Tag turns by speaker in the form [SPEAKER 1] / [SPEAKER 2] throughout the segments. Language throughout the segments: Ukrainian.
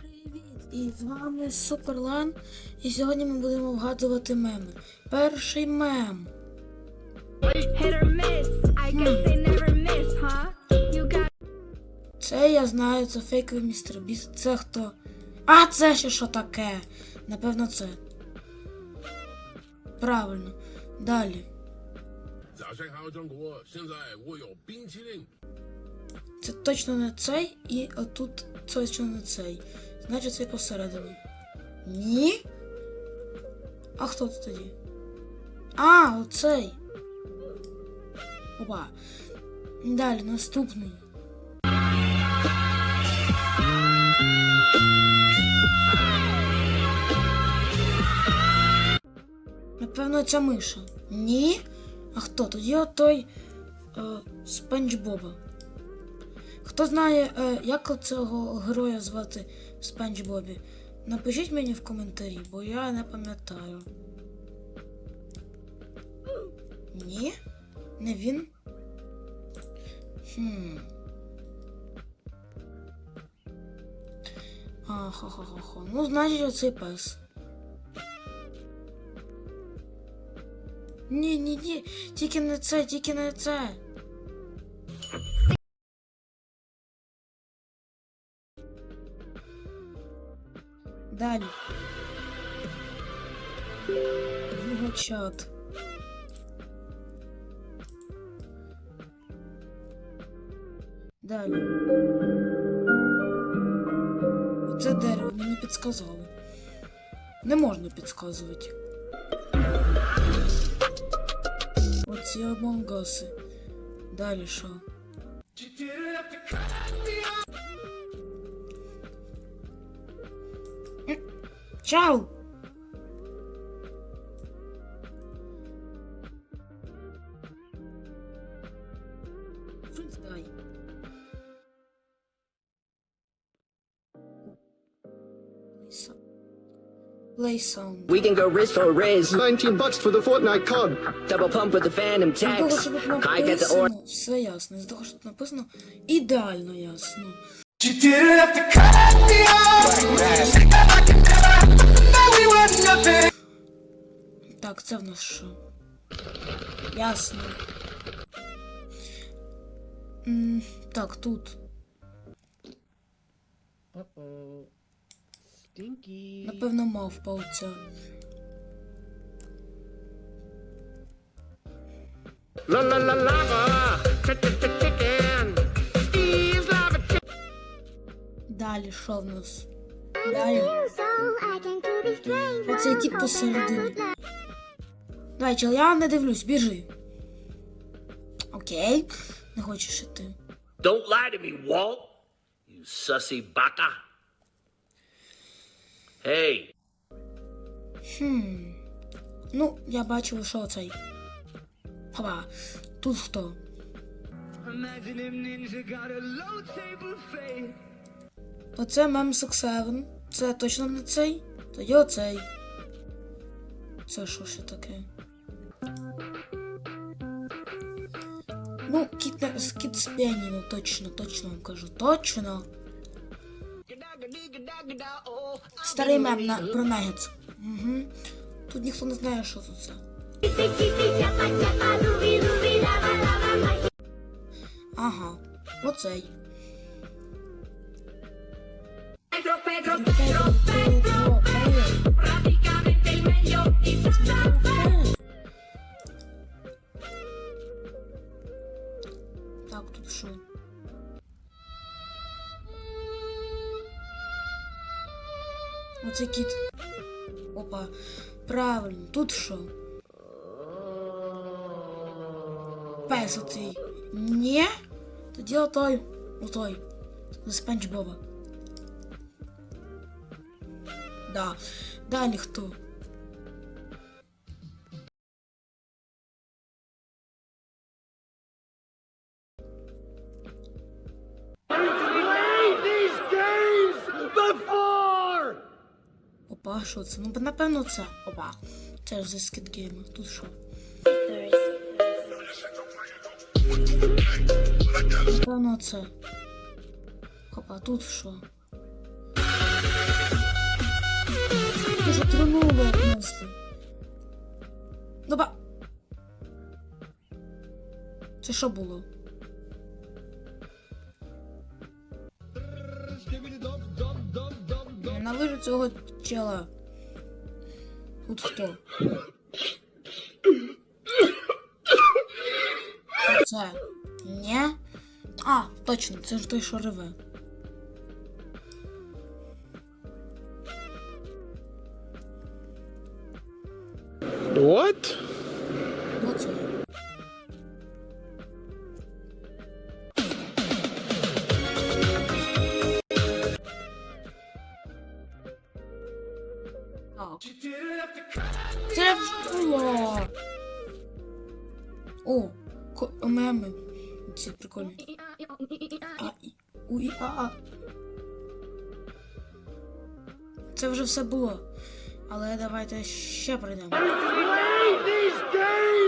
[SPEAKER 1] Привіт! І з вами Суперлан. І сьогодні ми будемо вгадувати меми. Перший мем. Це я знаю, це фейковий містер Біст. Це хто? А, це ще що таке? Напевно, це. Правильно. Далі. Це точно не цей, і отут точно не цей. Значить, цей посередині. Ні? А хто це тоді? А, оцей. Опа. Далі, наступний. Напевно, ця миша. Ні? А хто? Тоді отой е, Спанч Боба. Хто знає, е, як цього героя звати в Спанч Бобі? Напишіть мені в коментарі, бо я не пам'ятаю. Ні? Не він? Хм. А, хо-хо-хо-хо. Ну, значить, оцей пес. Ні, ні, ні. Тільки не це, тільки не це. Далі. Його чат. Далі. Це дерево мені підсказали. Не можна підсказувати. Оці амонгаси. Далі що? М, Чау! Принц, дай. Play sound. Play sound.
[SPEAKER 2] We can go wrist for wrist.
[SPEAKER 3] 19 bucks for the Fortnite card.
[SPEAKER 2] Double pump with the phantom
[SPEAKER 1] З того,
[SPEAKER 2] tax.
[SPEAKER 1] що тут
[SPEAKER 2] I get the or.
[SPEAKER 1] написано, все ясно. З того, що тут написано, ідеально ясно.
[SPEAKER 4] You didn't have to cut me off. Like I never thought we were nothing.
[SPEAKER 1] Так, це в нас що? Ясно. М, так, тут.
[SPEAKER 3] Stinky.
[SPEAKER 1] Напевно, мавпа оця.
[SPEAKER 5] La la la lava, chicken.
[SPEAKER 1] Далі, що в нас? Далі. Оцей тип посередині. Давай, чел, я не дивлюсь, біжи. Окей. Не хочеш іти.
[SPEAKER 6] Don't lie to me, Walt. You sussy baka. Hey,
[SPEAKER 1] Хм. Ну, я бачу, що цей. Хопа. Тут хто?
[SPEAKER 4] Imagine if Ninja got a low table fade.
[SPEAKER 1] Оце Мемсик 7. Це точно не цей. Тоді оцей. Це що ще таке? Ну, кіт, кіт з піаніно, точно, точно вам кажу. Точно. Старий мем на, про. Угу. Тут ніхто не знає, що тут це. Ага, оцей. Так, тут що? Оце кіт. Опа. Правильно, тут що? Пес оцей. Ні? Тоді отой. Отой. З Спанч Боба. Да. Далі хто? Опа, що це? Ну, напевно, це. Опа. Це ж за Skid Game. Тут що? Напевно, це. Опа, тут що? Було просто. Ну ба. Це що було? Ненавижу цього чела. Тут хто? Це. Ні? А, точно, це ж той, що реве.
[SPEAKER 3] What?
[SPEAKER 1] Це було. О, меми. Ці прикольні. А, і, у, а, а. Це вже все було. Але давайте ще прийдемо.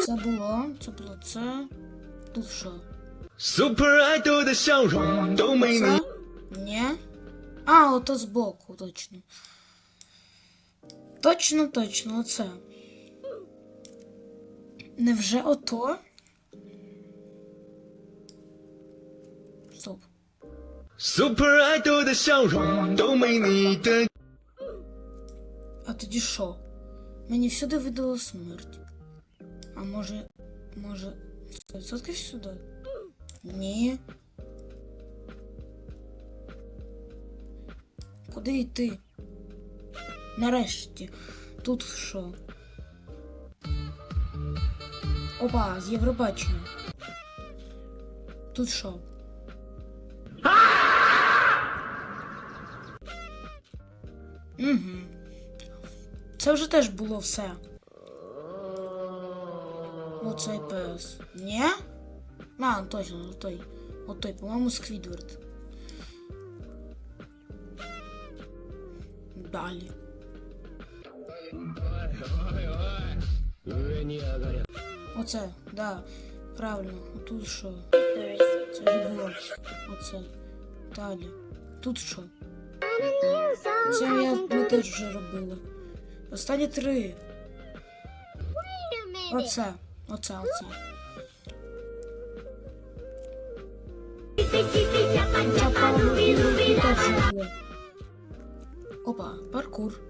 [SPEAKER 1] Це було, це було це. Тут що?
[SPEAKER 4] Супер до
[SPEAKER 1] мене. Ні. А, ото збоку, точно. Точно, точно, оце. Невже ото? Стоп.
[SPEAKER 4] Супер до мене.
[SPEAKER 1] А тоді що? Мені всюди видало смерть. А може. Може. 100% сюди? Ні. Куди йти? Нарешті. Тут що? Опа, з Євробачення. Тут що? Угу. Це вже теж було все. Оцей пес. Ні? А, точно, той. Отой, по-моєму, Сквідвард. Далі. Оце, да, правильно. Тут що? Це було. Оце. Далі. Тут що? Це я, ми теж вже робили. Останні три. Оце. Оце, оце. Опа, паркур.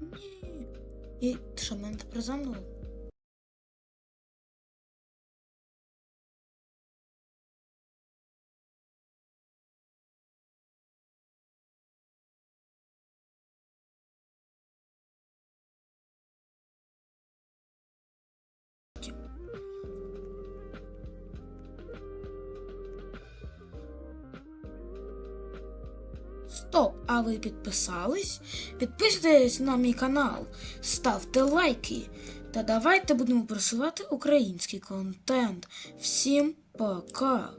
[SPEAKER 1] Ні. І ти що, мене Стоп! А ви підписались? Підписуйтесь на мій канал, ставте лайки та давайте будемо просувати український контент. Всім пока!